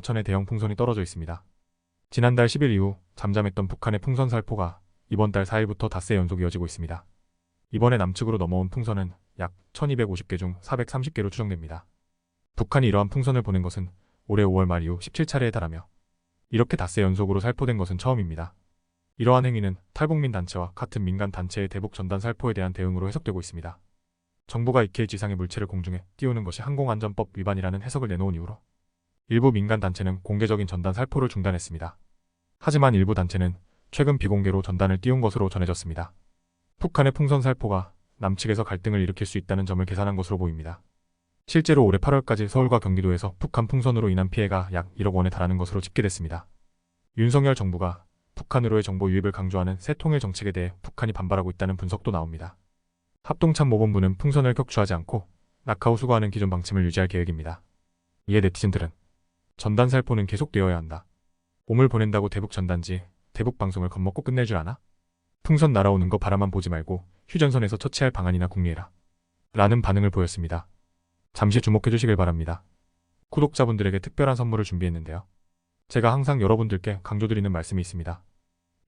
천의 대형 풍선이 떨어져 있습니다. 지난달 10일 이후 잠잠했던 북한의 풍선 살포가 이번 달 4일부터 닷새 연속 이어지고 있습니다. 이번에 남측으로 넘어온 풍선은 약 1250개 중 430개로 추정됩니다. 북한이 이러한 풍선을 보낸 것은 올해 5월 말 이후 17차례에 달하며 이렇게 닷새 연속으로 살포된 것은 처음입니다. 이러한 행위는 탈북민 단체와 같은 민간 단체의 대북 전단 살포에 대한 대응으로 해석되고 있습니다. 정부가 2kg 이상의 물체를 공중에 띄우는 것이 항공안전법 위반이라는 해석을 내놓은 이후로 일부 민간 단체는 공개적인 전단 살포를 중단했습니다. 하지만 일부 단체는 최근 비공개로 전단을 띄운 것으로 전해졌습니다. 북한의 풍선 살포가 남측에서 갈등을 일으킬 수 있다는 점을 계산한 것으로 보입니다. 실제로 올해 8월까지 서울과 경기도에서 북한 풍선으로 인한 피해가 약 1억 원에 달하는 것으로 집계됐습니다. 윤석열 정부가 북한으로의 정보 유입을 강조하는 새 통일 정책에 대해 북한이 반발하고 있다는 분석도 나옵니다. 합동참모본부는 풍선을 격추하지 않고 낙하우 수거하는 기존 방침을 유지할 계획입니다. 이에 네티즌들은 전단 살포는 계속되어야 한다. 옴을 보낸다고 대북 전단지, 대북 방송을 겁먹고 끝낼 줄 아나? 풍선 날아오는 거 바라만 보지 말고 휴전선에서 처치할 방안이나 궁리해라. 라는 반응을 보였습니다. 잠시 주목해 주시길 바랍니다. 구독자분들에게 특별한 선물을 준비했는데요. 제가 항상 여러분들께 강조드리는 말씀이 있습니다.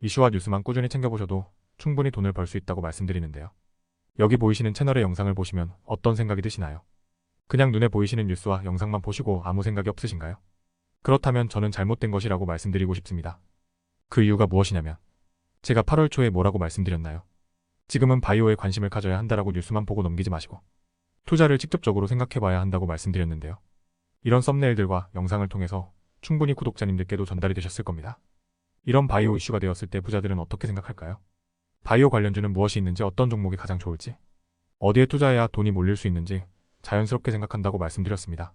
이슈와 뉴스만 꾸준히 챙겨보셔도 충분히 돈을 벌 수 있다고 말씀드리는데요. 여기 보이시는 채널의 영상을 보시면 어떤 생각이 드시나요? 그냥 눈에 보이시는 뉴스와 영상만 보시고 아무 생각이 없으신가요? 그렇다면 저는 잘못된 것이라고 말씀드리고 싶습니다. 그 이유가 무엇이냐면 제가 8월 초에 뭐라고 말씀드렸나요? 지금은 바이오에 관심을 가져야 한다라고 뉴스만 보고 넘기지 마시고 투자를 직접적으로 생각해봐야 한다고 말씀드렸는데요. 이런 썸네일들과 영상을 통해서 충분히 구독자님들께도 전달이 되셨을 겁니다. 이런 바이오 이슈가 되었을 때 부자들은 어떻게 생각할까요? 바이오 관련주는 무엇이 있는지 어떤 종목이 가장 좋을지 어디에 투자해야 돈이 몰릴 수 있는지 자연스럽게 생각한다고 말씀드렸습니다.